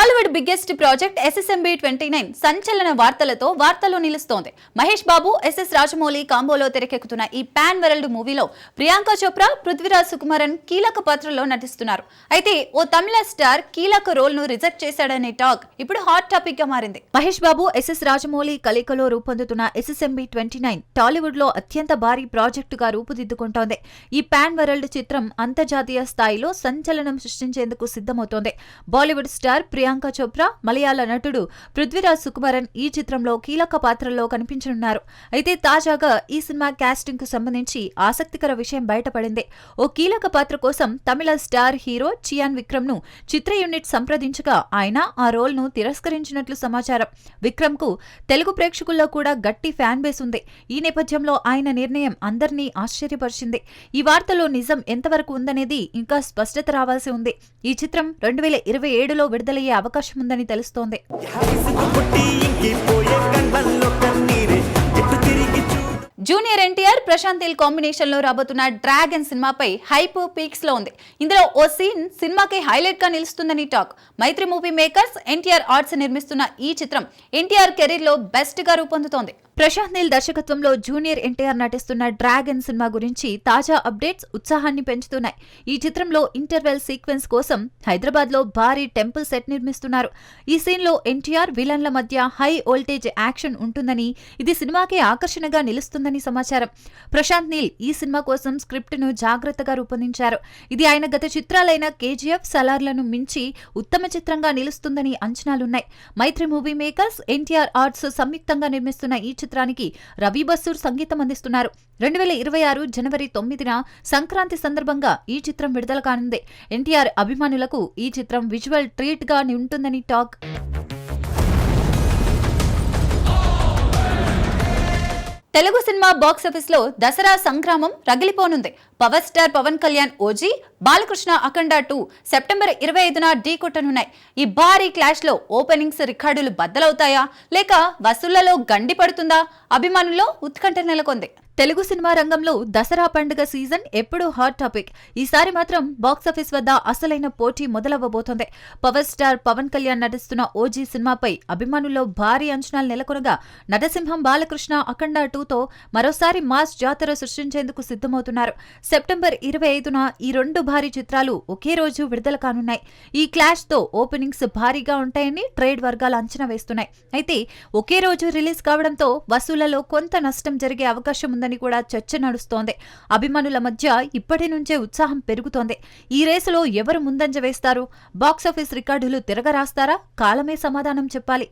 Tollywood biggest project SSMB twenty nine సంచలన వార్తలతో వార్తల్లో నిలుస్తోంది. మహేష్ బాబు ఎస్ఎస్ రాజమౌళి కాంబోలో తెరకెక్కుతున్న ఈ పాన్ వరల్డ్ మూవీలో ప్రియాంక చోప్రా పృథ్వీరాజ్ సుకుమారన్ కీలక పాత్రలో నటిస్తున్నారు. అయితే ఓ తమిళ స్టార్ కీలక రోల్ను రిజెక్ట్ చేశాడనే టాక్ ఇప్పుడు హాట్ టాపిక్గా మారింది. మహేష్ బాబు ఎస్ఎస్ రాజమౌళి కలయికలో రూపొందుతున్న ఎస్ఎస్ఎంబి ట్వంటీ నైన్ టాలీవుడ్లో అత్యంత భారీ ప్రాజెక్టుగా రూపుదిద్దుకుంటోంది. ఈ పాన్ వరల్డ్ చిత్రం అంతర్జాతీయ స్థాయిలో సంచలనం సృష్టించేందుకు సిద్ధమవుతోంది. బాలీవుడ్ స్టార్ ప్రియాంక చోప్రా మలయాళ నటుడు పృథ్వీరాజ్ సుకుమారన్ ఈ చిత్రంలో కీలక పాత్రల్లో కనిపించనున్నారు. అయితే తాజాగా ఈ సినిమా క్యాస్టింగ్కు సంబంధించి ఆసక్తికర విషయం బయటపడింది. ఓ కీలక పాత్ర కోసం తమిళ స్టార్ హీరో చియాన్ విక్రమ్ను చిత్ర యూనిట్ సంప్రదించగా ఆయన ఆ రోల్ను తిరస్కరించినట్లు సమాచారం. విక్రమ్కు తెలుగు ప్రేక్షకుల్లో కూడా గట్టి ఫ్యాన్ బేస్ ఉంది. ఈ నేపథ్యంలో ఆయన నిర్ణయం అందరినీ ఆశ్చర్యపరిచింది. ఈ వార్తలో నిజం ఎంతవరకు ఉందనేది ఇంకా స్పష్టత రావాల్సి ఉంది. ఈ చిత్రం రెండు వేల ఇరవై ఏడులో విడుదలయ్యే అవకాశం ఉందని తెలుస్తోంది. జూనియర్ ఎన్టీఆర్ ప్రశాంత్ నీల్ కాంబినేషన్లో రాబోతున్న డ్రాగన్ సినిమాపై హైప్ పీక్స్లో ఉంది. ఇందులో ఓ సీన్ సినిమాకి హైలైట్గా నిలుస్తుందని talk. Mythri movie makers NTR arts నిర్మిస్తున్న ఈ చిత్రం ఎన్టీఆర్ కెరీర్లో బెస్ట్గా రూపొందుతోంది. ప్రశాంత్ నీల్ దర్శకత్వంలో జూనియర్ ఎన్టీఆర్ నటిస్తున్న డ్రాగన్ సినిమా గురించి తాజా అప్డేట్స్ ఉత్సాహాన్ని పెంచుతున్నాయి. ఈ చిత్రంలో ఇంటర్వెల్ సీక్వెన్స్ కోసం హైదరాబాద్లో భారీ టెంపుల్ సెట్ నిర్మిస్తున్నారు. ఈ సీన్లో ఎన్టీఆర్ విలన్ల మధ్య హై వోల్టేజ్ యాక్షన్ ఉంటుందని ఇది సినిమాకి ఆకర్షణగా నిలుస్తుందని సమాచారం. ప్రశాంత్ నీల్ ఈ సినిమా కోసం స్క్రిప్ట్ను జాగ్రత్తగా రూపొందించారు. ఇది ఆయన గత చిత్రాలైన కేజీఎఫ్ సలార్లను మించి ఉత్తమ చిత్రంగా నిలుస్తుందని అంచనాలున్నాయి. Mythri movie makers NTR arts సంయుక్తంగా నిర్మిస్తున్న ఈ చిత్రం చిత్రానికి రవి బస్సూర్ సంగీతం అందిస్తున్నారు. రెండు వేల ఇరవై ఆరు జనవరి తొమ్మిదిన సంక్రాంతి సందర్భంగా ఈ చిత్రం విడుదల కానుంది. ఎన్టీఆర్ అభిమానులకు ఈ చిత్రం విజువల్ ట్రీట్గా ఉంటుందని టాక్. తెలుగు సినిమా బాక్సాఫీస్లో దసరా సంక్రామం రగిలిపోనుంది. Power star Pavan Kalyan OG Balakrishna Akhanda two September ఇరవై ఐదున ఢీ కొట్టనున్నాయి. ఈ భారీ క్లాష్లో ఓపెనింగ్స్ రికార్డులు బద్దలవుతాయా? లేక వసూళ్ళలో గండి పడుతుందా? అభిమానుల్లో ఉత్కంఠ నెలకొంది. తెలుగు సినిమా రంగంలో దసరా పండుగ సీజన్ ఎప్పుడూ హాట్ టాపిక్. ఈసారి మాత్రం బాక్సాఫీస్ వద్ద అసలైన పోటీ మొదలవ్వబోతోంది. పవర్ స్టార్ పవన్ కళ్యాణ్ నటిస్తున్న ఓజీ సినిమాపై అభిమానుల్లో భారీ అంచనాలు నెలకొనగా నటసింహం బాలకృష్ణ అఖండ టూతో మరోసారి మాస్ జాతర సృష్టించేందుకు సిద్ధమవుతున్నారు. సెప్టెంబర్ ఇరవై ఐదున ఈ రెండు భారీ చిత్రాలు ఒకే రోజు విడుదల కానున్నాయి. ఈ క్లాష్తో ఓపెనింగ్స్ భారీగా ఉంటాయని ట్రేడ్ వర్గాలు అంచనా వేస్తున్నాయి. అయితే ఒకే రోజు రిలీజ్ కావడంతో వసూళ్ళలో కొంత నష్టం జరిగే అవకాశం ఉందని కూడా చర్చ నడుస్తోంది. అభిమానుల మధ్య ఇప్పటి నుంచే ఉత్సాహం పెరుగుతోంది. ఈ రేసులో ఎవరు ముందంజ వేస్తారు? బాక్సాఫీస్ రికార్డులు తిరగరాస్తారా? కాలమే సమాధానం చెప్పాలి.